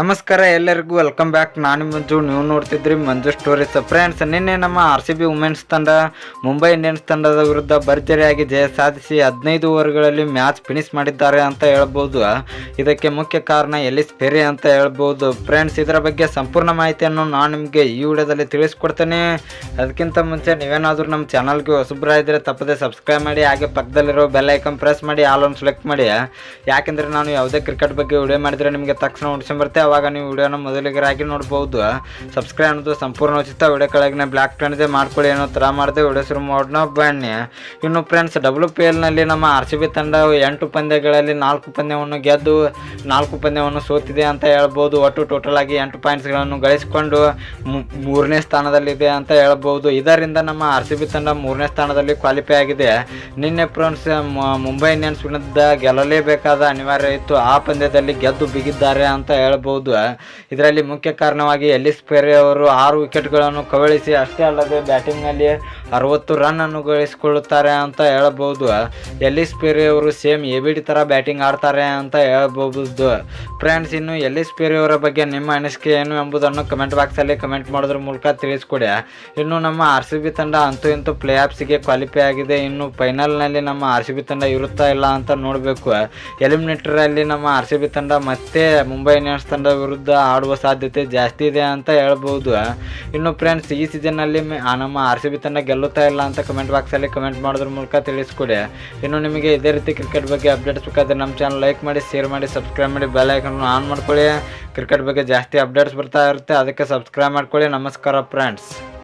ನಮಸ್ಕಾರ ಎಲ್ಲರಿಗೂ welcome back ನಾನು ಮಂಜು, ನೀವು ನೋಡ್ತಿದ್ರಿ ಮಂಜು ಸ್ಟೋರೀಸ್ ಫ್ರೆಂಡ್ಸ್ ನಿನ್ನೆ ನಮ್ಮ ಆರ್ ಸಿ ಬಿ ವುಮೆನ್ಸ್ ತಂಡ ಮುಂಬೈ ಇಂಡಿಯನ್ಸ್ ತಂಡದ ವಿರುದ್ಧ ಭರ್ಜರಿಯಾಗಿ ಜಯ ಸಾಧಿಸಿ ಹದಿನೈದು ಓವರ್ಗಳಲ್ಲಿ ಮ್ಯಾಚ್ ಫಿನಿಶ್ ಮಾಡಿದ್ದಾರೆ ಅಂತ ಹೇಳ್ಬೋದು. ಇದಕ್ಕೆ ಮುಖ್ಯ ಕಾರಣ ಎಲ್ಲಿಸ್ ಪೆರಿ ಅಂತ ಹೇಳ್ಬೋದು. ಫ್ರೆಂಡ್ಸ್ ಇದರ ಬಗ್ಗೆ ಸಂಪೂರ್ಣ ಮಾಹಿತಿಯನ್ನು ನಾನು ನಿಮಗೆ ಈ ವಿಡಿಯೋದಲ್ಲಿ ತಿಳಿಸ್ಕೊಡ್ತೇನೆ. ಅದಕ್ಕಿಂತ ಮುಂಚೆ ನೀವೇನಾದರೂ ನಮ್ಮ ಚಾನಲ್ಗೆ ಇದ್ದರೆ ತಪ್ಪದೆ ಸಬ್ಸ್ಕ್ರೈಬ್ ಮಾಡಿ, ಹಾಗೆ ಪಕ್ಕದಲ್ಲಿರೋ ಬೆಲ್ ಐಕನ್ ಪ್ರೆಸ್ ಮಾಡಿ ಆಲ್ ಒಂದು ಸೆಲೆಕ್ಟ್ ಮಾಡಿ. ಯಾಕೆಂದರೆ ನಾನು ಯಾವುದೇ ಕ್ರಿಕೆಟ್ ಬಗ್ಗೆ ವಿಡಿಯೋ ಮಾಡಿದರೆ ನಿಮಗೆ ತಕ್ಷಣ ನೋಡ್ಸ್ಕೊಂಬರುತ್ತೆ ಅವಾಗ ನೀವು ವಿಡಿಯೋನ ಮೊದಲಿಗರಾಗಿ ನೋಡ್ಬೋದು. ಸಬ್ಸ್ಕ್ರೈಬ್ ಅನ್ನೋದು ಸಂಪೂರ್ಣ ಉಚಿತ. ವಿಡಿಯೋ ಕೆಳಗಿನ ಬ್ಲಾಕ್ ಟ್ರೆಂಡ್ದೆ ಮಾಡ್ಕೊಳ್ಳಿ ಏನೋ ಥರ ಮಾಡಿದೆ ವಿಡಿಯೋ ಶುರು ಮಾಡೋಣ. ಬನ್ನಿ. ಇನ್ನು ಫ್ರೆಂಡ್ಸ್ ಡಬ್ಲ್ಯೂ ಪಿ ಎಲ್ನಲ್ಲಿ ನಮ್ಮ ಆರ್ ಸಿ ಬಿ ತಂಡ ಎಂಟು ಪಂದ್ಯಗಳಲ್ಲಿ ನಾಲ್ಕು ಪಂದ್ಯವನ್ನು ಗೆದ್ದು, ನಾಲ್ಕು ಪಂದ್ಯವನ್ನು ಸೋತಿದೆ ಅಂತ ಹೇಳ್ಬೋದು. ಒಟ್ಟು ಟೋಟಲ್ ಆಗಿ ಎಂಟು ಪಾಯಿಂಟ್ಸ್ಗಳನ್ನು ಗಳಿಸಿಕೊಂಡು ಮೂರನೇ ಸ್ಥಾನದಲ್ಲಿದೆ ಅಂತ ಹೇಳ್ಬೋದು. ಇದರಿಂದ ನಮ್ಮ ಆರ್ ಸಿ ಬಿ ತಂಡ ಮೂರನೇ ಸ್ಥಾನದಲ್ಲಿ ಕ್ವಾಲಿಫೈ ಆಗಿದೆ. ನಿನ್ನೆ ಫ್ರೆಂಡ್ಸ್ ಮುಂಬೈ ಇಂಡಿಯನ್ಸ್ ವಿರುದ್ಧ ಗೆಲ್ಲಲೇಬೇಕಾದ ಅನಿವಾರ್ಯ ಇತ್ತು. ಆ ಪಂದ್ಯದಲ್ಲಿ ಗೆದ್ದು ಬಿಗಿದ್ದಾರೆ ಅಂತ ಹೇಳ್ಬೋದು. ಇದರಲ್ಲಿ ಮುಖ್ಯ ಕಾರಣವಾಗಿ ಎಲ್ಲಿಸ್ ಪೆರೆ ಅವರು ಆರು ವಿಕೆಟ್ಗಳನ್ನು ಕಬಳಿಸಿ ಅಷ್ಟೇ ಅಲ್ಲದೆ ಬ್ಯಾಟಿಂಗ್ನಲ್ಲಿ ಅರವತ್ತು ರನ್ ಅನ್ನು ಗಳಿಸಿಕೊಳ್ಳುತ್ತಾರೆ ಅಂತ ಹೇಳಬಹುದು. ಎಲ್ಲಿಸ್ ಪೇರಿ ಅವರು ಸೇಮ್ ಎ ಬಿ ಡಿ ಥರ ಬ್ಯಾಟಿಂಗ್ ಆಡ್ತಾರೆ ಅಂತ ಹೇಳಬಹುದು. ಫ್ರೆಂಡ್ಸ್, ಇನ್ನು ಎಲ್ಲಿಸ್ ಪೇರಿ ಅವರ ಬಗ್ಗೆ ನಿಮ್ಮ ಅನಿಸಿಕೆ ಏನು ಎಂಬುದನ್ನು ಕಮೆಂಟ್ ಬಾಕ್ಸಲ್ಲಿ ಕಮೆಂಟ್ ಮಾಡೋದ್ರ ಮೂಲಕ ತಿಳಿಸ್ಕೊಡಿ. ಇನ್ನು ನಮ್ಮ ಆರ್ ಸಿ ಬಿ ತಂಡ ಅಂತೂ ಇಂತೂ ಪ್ಲೇ ಆಫ್ಸಿಗೆ ಕ್ವಾಲಿಫೈ ಆಗಿದೆ. ಇನ್ನು ಫೈನಲ್ನಲ್ಲಿ ನಮ್ಮ ಆರ್ ಸಿ ಬಿ ತಂಡ ಇರುತ್ತಾ ಇಲ್ಲ ಅಂತ ನೋಡಬೇಕು. ಎಲಿಮಿನೇಟರಲ್ಲಿ ನಮ್ಮ ಆರ್ ಸಿ ಬಿ ತಂಡ ಮತ್ತೆ ಮುಂಬೈ ಇಂಡಿಯನ್ಸ್ ತಂಡ ವಿರುದ್ಧ ಆಡುವ ಸಾಧ್ಯತೆ ಜಾಸ್ತಿ ಇದೆ ಅಂತ ಹೇಳ್ಬೋದು ಇನ್ನು ಫ್ರೆಂಡ್ಸ್ ಈ ಸೀಸನ್ನಲ್ಲಿ ನಮ್ಮ ಆರ್ ಸಿ ಬಿ ತಂಡ ಗೆಲ್ಲುತ್ತಾ ಇಲ್ಲ ಅಂತ ಕಮೆಂಟ್ ಬಾಕ್ಸಲ್ಲಿ ಕಮೆಂಟ್ ಮಾಡೋದ್ರ ಮೂಲಕ ತಿಳಿಸ್ಕೊಡಿ. ಇನ್ನು ನಿಮಗೆ ಇದೇ ರೀತಿ ಕ್ರಿಕೆಟ್ ಬಗ್ಗೆ ಅಪ್ಡೇಟ್ಸ್ ಬೇಕಾದ್ರೆ ನಮ್ಮ ಚಾನಲ್ ಲೈಕ್ ಮಾಡಿ ಶೇರ್ ಮಾಡಿ ಸಬ್ಸ್ಕ್ರೈಬ್ ಮಾಡಿ ಬೆಲ್ ಐಕನ್ ಆನ್ ಮಾಡ್ಕೊಳ್ಳಿ. ಕ್ರಿಕೆಟ್ ಬಗ್ಗೆ ಜಾಸ್ತಿ ಅಪ್ಡೇಟ್ಸ್ ಬರ್ತಾ ಇರುತ್ತೆ, ಅದಕ್ಕೆ ಸಬ್ಸ್ಕ್ರೈಬ್ ಮಾಡ್ಕೊಳ್ಳಿ. ನಮಸ್ಕಾರ ಫ್ರೆಂಡ್ಸ್